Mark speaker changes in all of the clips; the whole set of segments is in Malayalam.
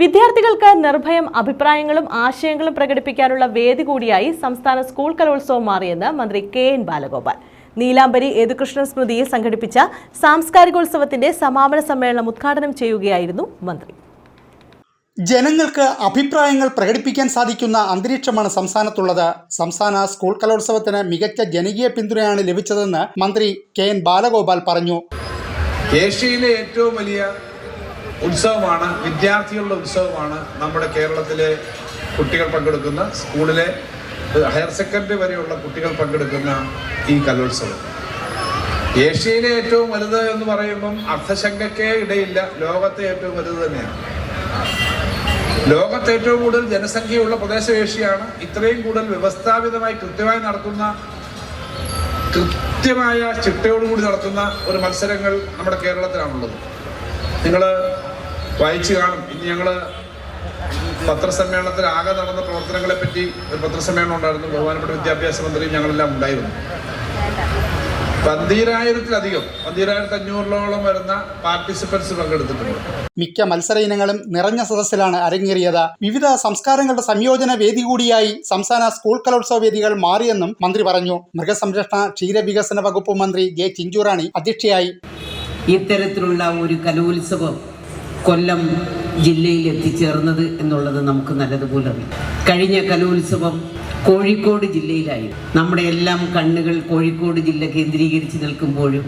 Speaker 1: വിദ്യാർത്ഥികൾക്ക് നിർഭയം അഭിപ്രായങ്ങളും ആശയങ്ങളും പ്രകടിപ്പിക്കാനുള്ള വേദി കൂടിയായി സംസ്ഥാന സ്കൂൾ കലോത്സവം മാറിയെന്ന് മന്ത്രി കെ എൻ ബാലഗോപാൽ. നീലാംബരി യേതുകൃഷ്ണൻ സ്മൃതിയിൽ സംഘടിപ്പിച്ച സാംസ്കാരികോത്സവത്തിന്റെ സമാപന സമ്മേളനം ഉദ്ഘാടനം ചെയ്യുകയായിരുന്നു മന്ത്രി.
Speaker 2: ജനങ്ങൾക്ക് അഭിപ്രായങ്ങൾ പ്രകടിപ്പിക്കാൻ സാധിക്കുന്ന അന്തരീക്ഷമാണ് സംസ്ഥാനത്തുള്ളത്. സംസ്ഥാന സ്കൂൾ കലോത്സവത്തിന് മികച്ച ജനകീയ പിന്തുണയാണ് ലഭിച്ചതെന്ന് മന്ത്രി കെ എൻ ബാലഗോപാൽ പറഞ്ഞു.
Speaker 3: ഏഷ്യയിലെ ഏറ്റവും വലിയ ഉത്സവമാണ് വിദ്യാർത്ഥികളുടെ ഉത്സവമാണ് നമ്മുടെ കേരളത്തിലെ കുട്ടികൾ പങ്കെടുക്കുന്ന സ്കൂളിലെ ഹയർ സെക്കൻഡറി വരെയുള്ള കുട്ടികൾ പങ്കെടുക്കുന്ന ഈ കലോത്സവം. ഏഷ്യയിലെ ഏറ്റവും വലുത് എന്ന് പറയുമ്പം അർത്ഥശങ്കയ്ക്കേ ഇടയില്ല ലോകത്തെ ഏറ്റവും വലുത് തന്നെയാണ്. ലോകത്തെ ഏറ്റവും കൂടുതൽ ജനസംഖ്യയുള്ള പ്രദേശം ഏഷ്യയാണ്. ഇത്രയും കൂടുതൽ വ്യവസ്ഥാപിതമായി കൃത്യമായി നടത്തുന്ന കൃത്യമായ ചിട്ടയോടുകൂടി നടത്തുന്ന ഒരു മത്സരങ്ങൾ നമ്മുടെ കേരളത്തിലാണുള്ളത്. നിങ്ങൾ വായിച്ചു കാണും. ഇനി ഞങ്ങൾ പത്രസമ്മേളനത്തിൽ ആകെ നടന്ന പ്രവർത്തനങ്ങളെ പറ്റി ഒരു പത്രസമ്മേളനം ഉണ്ടായിരുന്നു. ബഹുമാനപ്പെട്ട വിദ്യാഭ്യാസ മന്ത്രിയും ഞങ്ങളെല്ലാം ഉണ്ടായിരുന്നു. പന്തീരായിരത്തിലധികം പന്തീരായിരത്തി അഞ്ഞൂറിലോളം വരുന്ന പാർട്ടിസിപ്പൻസ് പങ്കെടുത്തിട്ടുണ്ട്.
Speaker 2: മിക്ക മത്സര ഇനങ്ങളും നിറഞ്ഞ സദസ്സിലാണ് അരങ്ങേറിയത്. വിവിധ സംസ്കാരങ്ങളുടെ സംയോജന വേദി കൂടിയായി സംസ്ഥാന സ്കൂൾ കലോത്സവ വേദികൾ മാറിയെന്നും മന്ത്രി പറഞ്ഞു. മൃഗസംരക്ഷണ ക്ഷീരവികസന വകുപ്പ് മന്ത്രി ജെ ചിഞ്ചുറാണി അധ്യക്ഷയായി.
Speaker 4: ഇത്തരത്തിലുള്ള ഒരു കലോത്സവം കൊല്ലം ജില്ലയിൽ എത്തിച്ചേർന്നത് എന്നുള്ളത് നമുക്ക് നല്ലതുപോലെ അറിയാം. കഴിഞ്ഞ കലോത്സവം കോഴിക്കോട് ജില്ലയിലായി. നമ്മുടെ എല്ലാം കണ്ണുകൾ കോഴിക്കോട് ജില്ല കേന്ദ്രീകരിച്ച് നിൽക്കുമ്പോഴും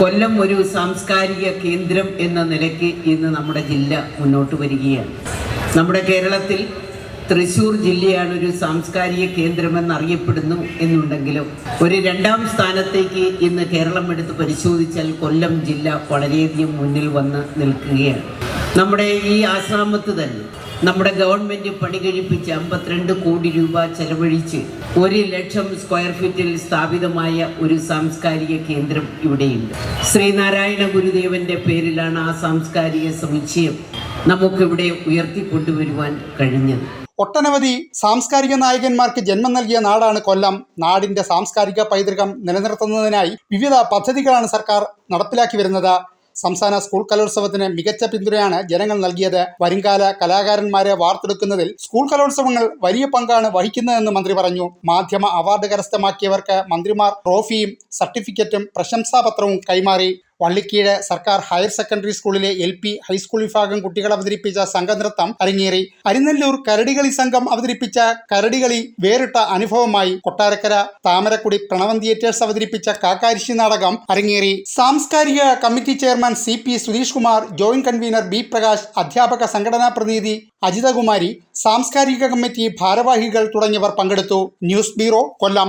Speaker 4: കൊല്ലം ഒരു സാംസ്കാരിക കേന്ദ്രം എന്ന നിലയ്ക്ക് ഇന്ന് നമ്മുടെ ജില്ല മുന്നോട്ട് വരികയാണ്. നമ്മുടെ കേരളത്തിൽ തൃശൂർ ജില്ലയാണ് ഒരു സാംസ്കാരിക കേന്ദ്രമെന്ന് അറിയപ്പെടുന്നു എന്നുണ്ടെങ്കിലും ഒരു രണ്ടാം സ്ഥാനത്തേക്ക് ഇന്ന് കേരളം എടുത്ത് പരിശോധിച്ചാൽ കൊല്ലം ജില്ല വളരെയധികം മുന്നിൽ വന്ന് നിൽക്കുകയാണ്. നമ്മുടെ ഈ ആശ്രാമത്ത് തന്നെ നമ്മുടെ ഗവൺമെന്റ് പണി കഴിപ്പിച്ച് അമ്പത്തിരണ്ട് കോടി രൂപ ചെലവഴിച്ച് ഒരു ലക്ഷം സ്ക്വയർ ഫീറ്റിൽ സ്ഥാപിതമായ ഒരു സാംസ്കാരിക കേന്ദ്രം ഇവിടെയുണ്ട്. ശ്രീനാരായണ ഗുരുദേവന്റെ പേരിലാണ് ആ സാംസ്കാരിക സമുച്ചയം നമുക്കിവിടെ ഉയർത്തിക്കൊണ്ടുവരുവാൻ കഴിഞ്ഞത്.
Speaker 2: ഒട്ടനവധി സാംസ്കാരിക നായകന്മാർക്ക് ജന്മം നൽകിയ നാടാണ് കൊല്ലം. നാടിന്റെ സാംസ്കാരിക പൈതൃകം നിലനിർത്തുന്നതിനായി വിവിധ പദ്ധതികളാണ് സർക്കാർ നടപ്പിലാക്കി വരുന്നത്. സംസ്ഥാന സ്കൂൾ കലോത്സവത്തിന് മികച്ച പിന്തുണയാണ് ജനങ്ങൾ നൽകിയത്. വരുംകാല കലാകാരന്മാരെ വാർത്തെടുക്കുന്നതിൽ സ്കൂൾ കലോത്സവങ്ങൾ വലിയ പങ്കാണ് വഹിക്കുന്നതെന്ന് മന്ത്രി പറഞ്ഞു. മാധ്യമ അവാർഡ് കരസ്ഥമാക്കിയവർക്ക് മന്ത്രിമാർ ട്രോഫിയും സർട്ടിഫിക്കറ്റും പ്രശംസാപത്രവും കൈമാറി. വള്ളിക്കീഴ് സർക്കാർ ഹയർ സെക്കൻഡറി സ്കൂളിലെ എൽ പി ഹൈസ്കൂൾ വിഭാഗം കുട്ടികൾ അവതരിപ്പിച്ച സംഘനൃത്തം അരങ്ങേറി. അരിനെല്ലൂർ കരടികളി സംഘം അവതരിപ്പിച്ച കരടികളി വേറിട്ട അനുഭവമായി കൊട്ടാരക്കര താമരക്കുടി പ്രണവം തിയേറ്റേഴ്സ് അവതരിപ്പിച്ച കാക്കാരിശി നാടകം അരങ്ങേറി. സാംസ്കാരിക committee chairman C P Sudheesh Kumar joint convener B Prakash അധ്യാപക സംഘടനാ പ്രതിനിധി അജിതകുമാരി സാംസ്കാരിക കമ്മിറ്റി ഭാരവാഹികൾ തുടങ്ങിയവർ പങ്കെടുത്തു. News bureau Kollam.